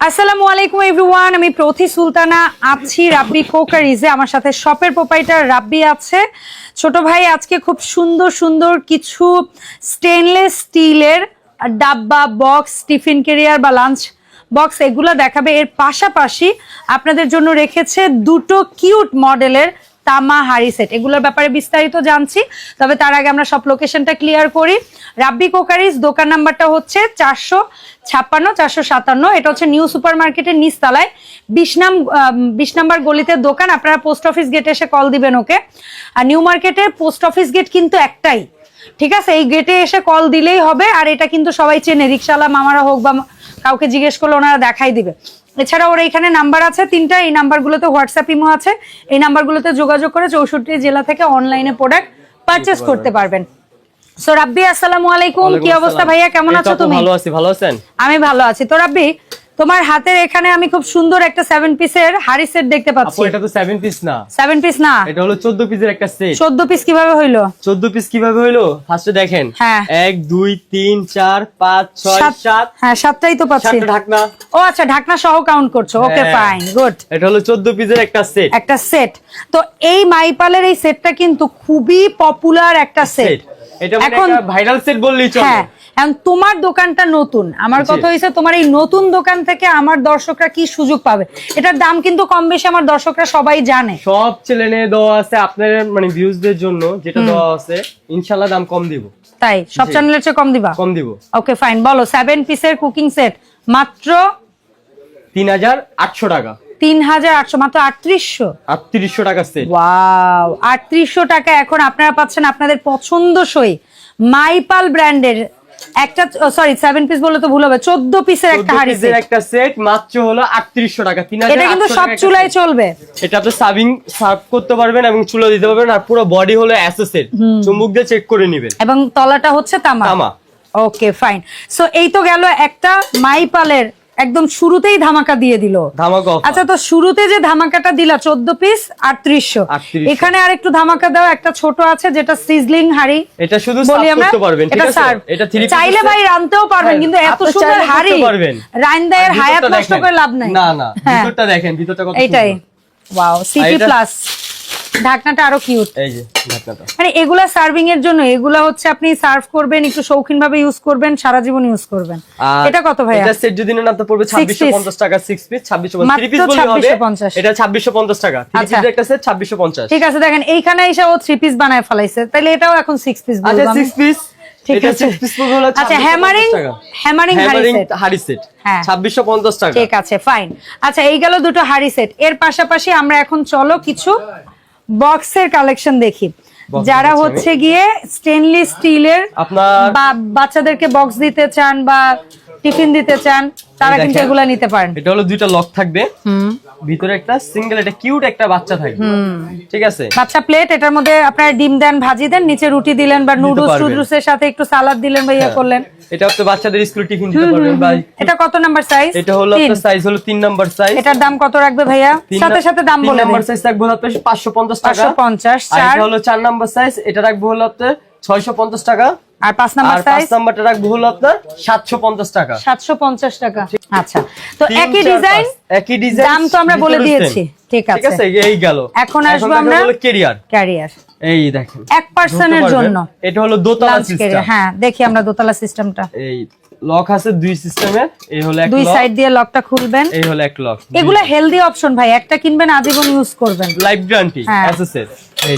আসসালামু আলাইকুম এভরিওয়ান আমি প্রথি সুলতানা আছি রাব্বি কোকারিজে আমার সাথে শপের প্রোপাইটার রাব্বি আছে। ছোট ভাই, আজকে খুব সুন্দর সুন্দর কিছু স্টেনলেস স্টিলের ডাব্বা বক্স টিফিন কেরিয়ার বা লাঞ্চ বক্স এগুলো দেখাবে। এর পাশাপাশি আপনাদের জন্য রেখেছে দুটো কিউট মডেলের তামা হাড়ি সেট এগুলোর ব্যাপারে বিস্তারিত জানছি, তবে তার আগে আমরা সব লোকেশনটা ক্লিয়ার করি। রাব্বি কোকারিজ দোকান নাম্বারটা হচ্ছে চারশো ছাপ্পান্ন, চারশো সাতান্ন। এটা হচ্ছে নিউ সুপার মার্কেটের নিচতলায়। বিশ নাম বিশ নাম্বার গলিতে দোকান, আপনারা পোস্ট অফিস গেটে এসে কল দিবেন ওকে। আর নিউ মার্কেটের পোস্ট অফিস গেট কিন্তু একটাই। ঠিক আছে? এই গেটে এসে কল দিলেই হবে, আর এটা কিন্তু সবাই চেনে। রিক্সাওয়ালা মামারা হোক বা কাউকে জিজ্ঞেস করলে ওনারা দেখাই দিবে। এছাড়া ওর এখানে নাম্বার আছে তিনটা এই নাম্বারগুলোতে হোয়াটসঅ্যাপ ইমো আছে। এই নাম্বারগুলোতে যোগাযোগ করে চৌষট্টি জেলা থেকে অনলাইনে প্রোডাক্ট পারচেস করতে পারবেন। সো রাব্বি আসসালামু আলাইকুম। কি অবস্থা ভাইয়া? কেমন আছো তুমি? ভালো আছি। ভালো আছেন? আমি ভালো আছি। তো রাব্বি তোমার হাতের এখানে আমি খুব সুন্দর একটা সেভেন পিসের হাড়ি সেট দেখতে পাচ্ছি। এটা তো সেভেন পিস না। সেভেন পিস না? এটা হলো 14 পিসের একটা সেট চোদ্দ পিস কীভাবে হইল? 14 পিস কীভাবে হইল? ফার্স্টে দেখেন। হ্যাঁ। 1 2 3 4 5 6 সাত 7 হ্যাঁ সাতটাই তো পাচ্ছি। ঢাকনা। ও আচ্ছা ঢাকনা সহ কাউন্ট করছ। ওকে। ফাইন গুড এটা হলো 14 পিসের একটা সেট একটা সেট তো এই মাইপালের এই সেটটা কিন্তু খুবই পপুলার একটা সেট এটা মানে এখন ভাইরাল সেট বললেই চলে। এখন তোমার দোকানটা নতুন। আমার কথা হয়েছে তোমার এই নতুন দোকান থেকে আমার দর্শকরা কি সুযোগ পাবে? এটার দাম কিন্তু কম বেশি আমার দর্শকরা সবাই জানে। সব চ্যানেলে দেওয়া আছে আপনার মানে ভিউজদের জন্য যেটা দেওয়া আছে ইনশাআল্লাহ দাম কম দিব। তাই? সব। চ্যানেলের চেয়ে কম দিবা? কম দিব। ওকে ফাইন বলো সেভেন পিসের কুকিং সেট মাত্র 3800 টাকা। তিন হাজার আটশো মাত্র আটত্রিশশো? 3800 টাকা সেট ওয়াও আটত্রিশশো টাকা এখন আপনারা পাচ্ছেন আপনাদের পছন্দসই মাইপাল ব্র্যান্ডের একটা সরি সেভেন পিস বললে তো ভুল হবে। চোদ্দ পিসের একটা 14 হাড়ি সেট একটা সেট মাত্র হলো 3800 টাকা। 3800 এটা কিন্তু সব চুলায় চলবে। এটা আপনি সার্ভিং সার্ভ করতে পারবেন এবং চুলা দিতে পারবেন আর পুরো বডি হলো অ্যাসোসেট চুম্বক দিয়ে চেক করে নেবেন। এবং তলাটা হচ্ছে তামা? তামা। ওকে ফাইন সো এই তো গেল একটা মাইপালের একদম শুরুতেই ধামাকা দিয়ে দিল। ধামাকা আচ্ছা তো শুরুতে যে ধামাকাটা দিলা চোদ্দ পিস আটত্রিশশো। 3800 এখানে আর একটু ধামাকা দাও একটা ছোট আছে যেটা সিজলিং হাড়ি। এটা শুধু বলি আমরা? এটা সার্ভ চাইলে ভাই রানতেও পারবেন হ্যাঁ, কিন্তু এত সুন্দর হাড়ি। রাইন্দায়ের হায়াত নষ্ট। করে লাভ নাই। না না হ্যাঁ। ভিতরটা দেখেন ভিতরটা কত এইটাই ওয়াও সিটি প্লাস ঢাকনাটা আরও কিউট এই যে ঢাকনাটা। মানে এগুলা সার্ভিং এর জন্য এগুলা হচ্ছে আপনি সার্ভ করবেন একটু শৌখিন ভাবে ইউজ করবেন সারা জীবন ইউজ করবেন এটা কত ভাইয়া? এটা সেট যদি নেন আপনার পড়বে 2650 টাকা 6 পিস 2650 মাত্র 3 পিস বললে হবে এটা 2650 টাকা। 3 আচ্ছা। পিসের একটা সেট 2650 ঠিক আছে দেখেন এইখানে এসে ও থ্রি পিস বানায় ফেলাইছে। তাহলে এটাও এখন সিক্স পিস আচ্ছা বলব 6 পিস ঠিক আছে। 6 পিস আচ্ছা হ্যামারিং হ্যামারিং হাড়ি সেট হ্যাঁ। 2650 টাকা। ঠিক আছে ফাইন আচ্ছা এই গেল দুটো হাড়ি সেট এর পাশাপাশি আমরা এখন চলো কিছু বক্সের কালেকশন দেখি। যারা হচ্ছে গিয়ে স্টেনলেস স্টিলের আপনার বা বাচ্চাদেরকে বক্স দিতে চান বা টিফিন দিতে চান তারা কিন্তু এগুলা নিতে পারেন। এটা হলো দুইটা লক থাকবে। হুম। ভিতরে একটা সিঙ্গেল একটা কিউট একটা বাচ্চা থাকবে। ঠিক আছে? বাচ্চা প্লেট এটার মধ্যে আপনারা ডিম দেন ভাজি দেন নিচে রুটি দিলেন বা নুডলস। টুডলসের সাথে একটু সালাদ দিলেন বা ইয়ে হ্যাঁ। করলেন। এটা হচ্ছে বাচ্চাদের স্কুল টিফিন দিতে পারবেন বা এটা কত নাম্বার সাইজ এটা হলো আপনার সাইজ হলো 3 নাম্বার সাইজ এটার দাম কত রাখবে ভাইয়া? সাথে সাথে দাম বলে নাম্বার সাইজ রাখব হলো আপনার 550 টাকা। 550 আর চার। এটা হলো 4 নাম্বার সাইজ এটা রাখব হলো আপনার 650 টাকা। আর পাঁচ নাম্বার সাইজ পাঁচ নাম্বারটা রাখব হলো আপনার 750 টাকা। সাতশো পঞ্চাশ টাকা। আচ্ছা তো একই ডিজাইন একই ডিজাইন দাম তো আমরা বলে দিয়েছি। ঠিক ঠিক আছে আছে। এই গেল। এখন আসব আমরা ক্যারিয়ার ক্যারিয়ার এই দেখেন। এক পার্সনের জন্য। এটা হলো দোতলা সিস্টেম হ্যাঁ দেখি আমরা দোতলা সিস্টেমটা এই লক আছে দুই সিস্টেমের এই হলো এক দুই সাইড দিয়ে লকটা খুলবেন। এই হলো এক লক এগুলা হেলদি অপশন ভাই। একটা কিনবেন আজীবন ইউজ করবেন। লাইফ গ্যারান্টি হ্যাঁ। এসএসএর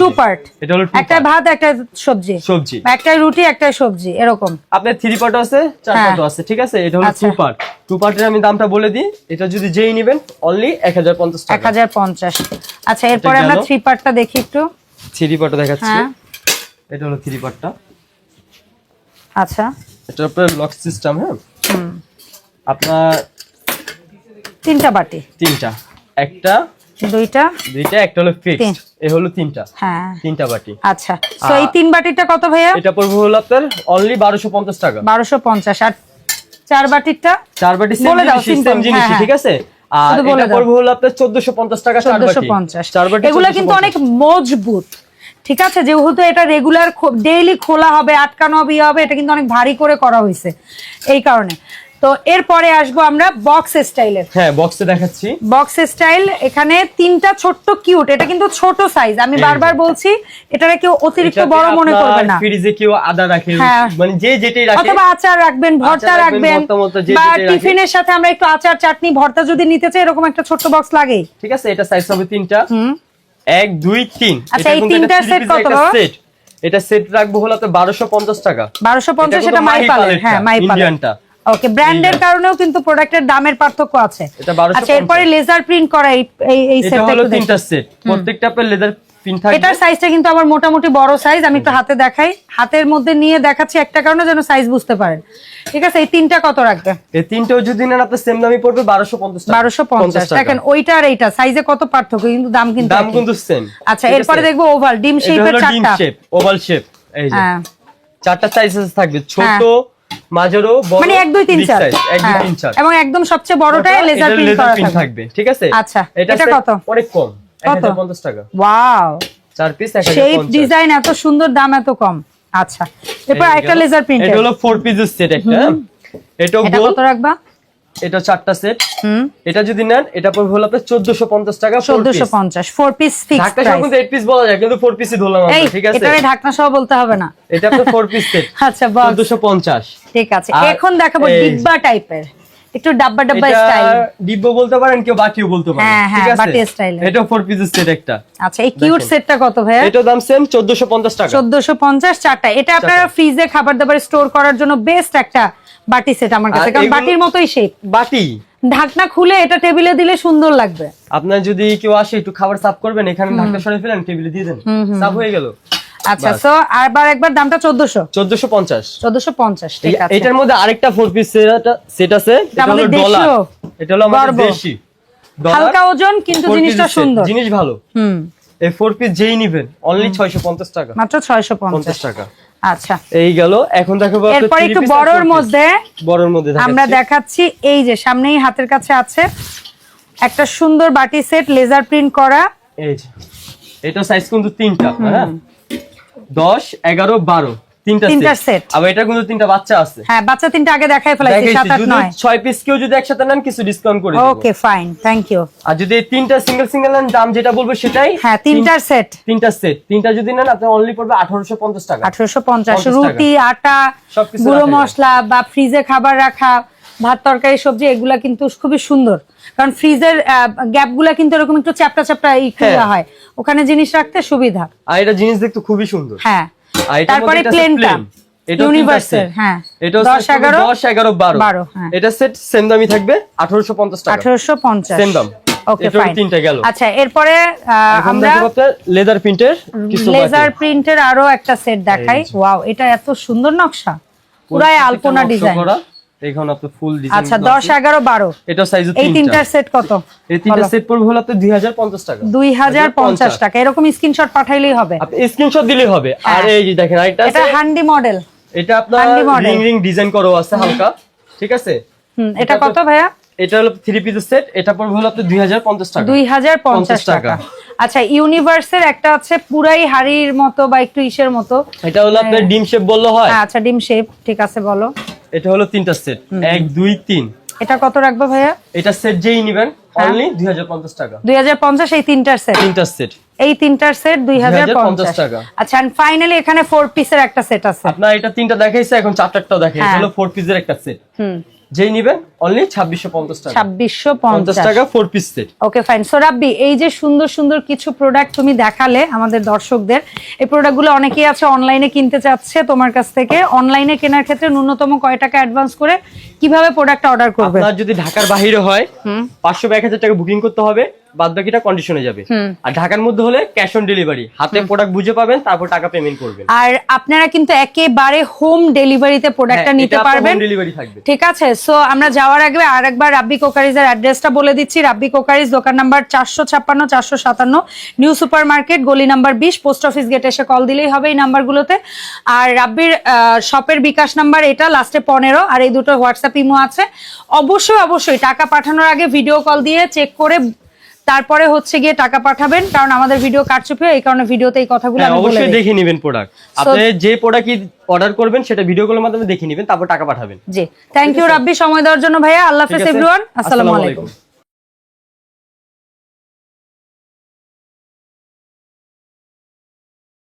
টু পার্ট এটা হলো একটা ভাত একটা সবজি। সবজি। একটা রুটি একটা সবজি এরকম। আপনার থ্রি পার্ট আছে চার হ্যাঁ। পার্ট আছে ঠিক আছে? এটা হলো। টু পার্ট টু পার্টের আমি দামটা বলে দিই। এটা যদি যেই নেবেন অনলি এক হাজার পঞ্চাশ এক টাকা হাজার পঞ্চাশ। আচ্ছা এরপরে আমরা। থ্রি পার্টটা দেখি একটু। থ্রি পার্টটা দেখাচ্ছি। হ্যাঁ। এটা হলো থ্রি পার্টটা আচ্ছা। এটা আপনার লক সিস্টেম হ্যাঁ? আপনার তিনটা বাটি। তিনটা। একটা দুইটা। দুইটা একটা হলো। ফিক্সড এ হলো তিনটা। হ্যাঁ। তিনটা বাটি। আচ্ছা। তো এই তিন বাটিটা কত ভাইয়া? এটা পড়বে হলো আপনার অনলি বারোশো পঞ্চাশ টাকা। বারোশো পঞ্চাশ। আর চার বাটিটা? চার বাটি সেম বলে দাও, জিনিস জিনিস হ্যাঁ, ঠিক আছে? আর এটা পড়বে হলো আপনার চোদ্দশো পঞ্চাশ টাকা চার বাটি। পঞ্চাশ। চার বাটি এগুলো কিন্তু অনেক মজবুত। ঠিক আছে যেহেতু এটা রেগুলার ডেইলি খোলা হবে আটকানো হবে ইয়ে হবে এটা কিন্তু অনেক ভারী করে করা হয়েছে এই কারণে। তো এরপরে আসব আমরা বক্স স্টাইলের হ্যাঁ বক্সে দেখাচ্ছি। বক্স স্টাইল এখানে তিনটা ছোট্ট কিউট এটা কিন্তু ছোট সাইজ আমি বারবার বলছি এটাকে কেউ অতিরিক্ত বড় মনে করবে না। ফ্রিজে কেউ আদা রাখে? হ্যাঁ। মানে যে যেটাই রাখে। অথবা আচার রাখবেন ভর্তা রাখবেন, বা টিফিনের সাথে আমরা একটু আচার চাটনি ভর্তা যদি নিতে চাই এরকম একটা ছোট্ট বক্স লাগে। ঠিক আছে এটা সাইজ হবে তিনটা। হুম। এক দুই তিন। আচ্ছা, এটা এই তিনটার three কত একটা এটা সেট রাখব হলো টাকা। বারোশো পঞ্চাশ এটা এটা মাই মাহি হ্যাঁ মাই ওকে ব্র্যান্ডের কারণেও কিন্তু প্রোডাক্টের দামের পার্থক্য আছে। আচ্ছা এরপরে লেজার প্রিন্ট করা এই এই- এই এটা সেটটা হলো তিনটা সেট প্রত্যেকটা আপনার লেদার পিন থাকবে? এটার সাইজটা কিন্তু আমার মোটামুটি বড় সাইজ আমি একটু হাতে দেখাই। হাতের মধ্যে নিয়ে দেখাচ্ছি একটা কারণে যেন সাইজ বুঝতে পারেন। ঠিক আছে এই তিনটা কত রাখবে? এই তিনটেও যদি নেন আপনার সেম দামই পড়বে বারোশো পঞ্চাশ বারোশো পঞ্চাশ। দেখেন ওইটা আর এইটা সাইজে কত পার্থক্য কিন্তু দাম কিন্তু দাম কিন্তু সেম আচ্ছা এরপরে দেখব ওভাল ডিম শেপের হলো ডিম শেপ ওভাল শেপ এই যে। হ্যাঁ। চারটা সাইজেস থাকবে ছোট মাঝারো বড় মানে এক দুই তিন হ্যাঁ। চার। এবং একদম সবচেয়ে বড়টায় লেজার প্রিন্ট করা থাকবে। ঠিক আছে? আচ্ছা, এটা কত? অনেক কম। কত? 1050 টাকা। ওয়াও। চার পিস শেপ ডিজাইন এত সুন্দর দাম এত কম। আচ্ছা। এরপর একটা লেজার প্রিন্ট এটা হলো ফোর পিসের সেট একটা? এটা কত রাখবা? এটা চারটা সেট হুম। এটা যদি নেন এটা পড়বে হলো আপনার 1450 টাকা four চোদ্দশো piece। পঞ্চাশ ফোর পিস ফিক্স ঢাকটা সহ কিন্তু 8 পিস বলা যায় কিন্তু 4 পিসই ধরলাম আমরা ঠিক আছে? ঢাকনা সহ বলতে হবে না। এটা আপনার 4 পিস সেট আচ্ছা বক্স। 1450 ঠিক আছে। এখন দেখাবো ডিব্বা টাইপের একটু ডাব্বা ডাব্বা স্টাইল ডিব্বো বলতে পারেন কেউ বাটিও বলতে পারেন। হ্যাঁ, হ্যাঁ, বাটি এর। এটা 4 পিসের সেট একটা। আচ্ছা এই কিউট সেটটা কত এটার দাম সেম 1450 টাকা। চোদ্দশো পঞ্চাশ চারটা। এটা আপনারা ফ্রিজে খাবার দাবার স্টোর করার জন্য বেস্ট একটা বাটি সেট আমার কাছে। কারণ বাটির মতোই শেপ বাটি। ঢাকনা খুলে এটা টেবিলে দিলে সুন্দর লাগবে। আপনার যদি কেউ আসে একটু খাবার সার্ভ করবেন এখানে ঢাকনা সরিয়ে ফেলেন টেবিলে দিয়ে দেন। সার্ভ হয়ে গেল। আচ্ছা। সো আরবার একবার দামটা চোদ্দশো। 1450 চোদ্দশো পঞ্চাশ ঠিক আছে। এটার মধ্যে আরেকটা ফোর পিস সেট আছে এটা হলো ডলার এটা হলো আমাদের দেশি। হালকা ওজন কিন্তু জিনিসটা সুন্দর। জিনিস ভালো। হুম। এই ফোর পিস যেই নিবেন অনলি 650 টাকা। মাত্র ছয়শো টাকা। আচ্ছা। এই গেল। এখন দেখাবো আপনার এরপর একটু বড়র মধ্যে বড়র মধ্যে আমরা দেখাচ্ছি। দেখাচ্ছি এই যে সামনেই হাতের কাছে আছে একটা সুন্দর বাটি সেট লেজার প্রিন্ট করা। এই যে। এটা সাইজ কিন্তু তিনটা হ্যাঁ? দশ এগারো বারো। তিনটা সেট আবার এটা কিন্তু তিনটা বাচ্চা আছে। হ্যাঁ বাচ্চা তিনটা আগে দেখাই ফেলাইছি দেখাইছি, সাত আট যদি নয়। ছয় পিস কেউ যদি একসাথে নেন কিছু ডিসকাউন্ট করে দিব। ওকে ফাইন থ্যাংক ইউ আর যদি তিনটা সিঙ্গেল সিঙ্গেল নেন দাম যেটা বলব সেটাই হ্যাঁ তিনটার সেট তিনটা সেট তিনটা যদি নেন অনলি পড়বে আঠারোশো পঞ্চাশ টাকা। আঠারোশো পঞ্চাশ রুটি আটা গুঁড়ো মশলা বা ফ্রিজে খাবার রাখা ভাত তরকারি সবজি এগুলা কিন্তু খুবই সুন্দর। কারণ ফ্রিজের গ্যাপগুলা কিন্তু এরকম একটু চ্যাপটা চ্যাপটা ই হ্যাঁ। করা হয়। ওখানে জিনিস রাখতে সুবিধা। আর এটা জিনিস দেখতে খুবই সুন্দর। হ্যাঁ। তারপরে প্লেনটা। হ্যাঁ। বারো, হ্যাঁ। এটা সেট সেম দামই থাকবে আঠারোশো পঞ্চাশ টাকা। আঠারোশো পঞ্চাশ। দাম। ওকে ফাইন তিনটা গেল। আচ্ছা এরপরে আমরা লেদার প্রিন্টের কিছু লেজার প্রিন্টের আরও একটা সেট দেখাই। ওয়াও এটা এত সুন্দর নকশা। পুরাই আলপনা ডিজাইন। এখানে আপনার ফুল ডিজাইন আচ্ছা দশ এগারো বারো। এটা সাইজ এই তিনটার সেট কত? এই তিনটা সেট পড়বে হলো হাজার পঞ্চাশ টাকা। দুই হাজার পঞ্চাশ টাকা। এরকম স্ক্রিনশট পাঠাইলেই হবে। আপনি স্ক্রিনশট দিলেই হবে। আর হ্যাঁ। এই যে দেখেন আরেকটা এটা হ্যান্ডি মডেল এটা আপনার রিং রিং ডিজাইন করা আছে হালকা। ঠিক আছে? হুম এটা কত ভাইয়া? এটা হলো থ্রি পিসের সেট এটা পড়বে হলো হাজার পঞ্চাশ টাকা। দুই হাজার পঞ্চাশ টাকা। টাকা। আচ্ছা ইউনিভার্সের একটা আছে পুরাই হাড়ির মতো বা একটু ইসের মতো। এটা হলো আপনার ডিম শেপ বললে হয়। হ্যাঁ, আচ্ছা ডিম শেপ ঠিক আছে বলো। এটা হলো তিনটা সেট এক দুই তিন। এটা কত রাখব ভাইয়া? এটা সেট যেই নিবেন হ্যাঁ। অনলি দুই হাজার পঞ্চাশ টাকা। দুই হাজার পঞ্চাশ এই তিনটার সেট তিনটার সেট এই তিনটার সেট দুই হাজার 2050 পঞ্চাশ টাকা। আচ্ছা এন্ড ফাইনালি এখানে ফোর পিসের একটা সেট আছে। আপনার এটা তিনটা দেখাইছে এখন চার দেখাই দেখে হ্যাঁ। হলো ফোর পিসের একটা সেট হুম। যেই নেবেন অনলি ছাব্বিশশো পঞ্চাশ টাকা। ছাব্বিশশো পঞ্চাশ। পঞ্চাশ টাকা four piece set okay fine so Rabbi এই যে সুন্দর সুন্দর কিছু প্রোডাক্ট তুমি দেখালে আমাদের দর্শকদের এই প্রোডাক্টগুলো অনেকেই আছে অনলাইনে কিনতে চাচ্ছে তোমার কাছ থেকে। অনলাইনে কেনার ক্ষেত্রে ন্যূনতম কয় টাকা অ্যাডভান্স করে কীভাবে প্রোডাক্ট অর্ডার করবে? আপনার যদি ঢাকার বাইরে হয় হুম। পাঁচশো বা এক হাজার টাকা বুকিং করতে হবে। বাদ বাকিটা কন্ডিশনে যাবে। আর ঢাকার মধ্যে হলে ক্যাশ অন ডেলিভারি হাতে প্রোডাক্ট বুঝে পাবেন তারপর টাকা পেমেন্ট করবেন। আর আপনারা কিন্তু একেবারে হোম ডেলিভারিতে প্রোডাক্টটা নিতে পারবেন। ডেলিভারি থাকবে। ঠিক আছে? সো আমরা যাওয়ার আগে আরেকবার রাব্বি কোকারিজের অ্যাড্রেসটা বলে দিচ্ছি। রাব্বি কোকারিজ দোকান নাম্বার চারশো ছাপ্পান্ন চারশো সাতান্ন নিউ সুপার মার্কেট গলি নাম্বার বিশ পোস্ট অফিস গেট এসে কল দিলেই হবে এই নাম্বারগুলোতে আর রাব্বির শপের বিকাশ নাম্বার এটা লাস্টে পনেরো আর এই দুটো হোয়াটসঅ্যাপ ইমো আছে। অবশ্যই অবশ্যই টাকা পাঠানোর আগে ভিডিও কল দিয়ে চেক করে তারপরে হচ্ছে গিয়ে টাকা পাঠাবেন কারণ আমাদের ভিডিও কাটছুপি এই কারণে ভিডিওতে এই কথাগুলো হ্যাঁ, আমি বলে অবশ্যই। দেখে নেবেন প্রোডাক্ট আপনি যে প্রোডাক্ট অর্ডার করবেন সেটা ভিডিও কলের মাধ্যমে দেখে নেবেন তারপর টাকা পাঠাবেন জি থ্যাংক ইউ রাব্বি সময় দেওয়ার জন্য ভাইয়া আল্লাহ হাফেজ? এভরিওয়ান আসসালামু আলাইকুম।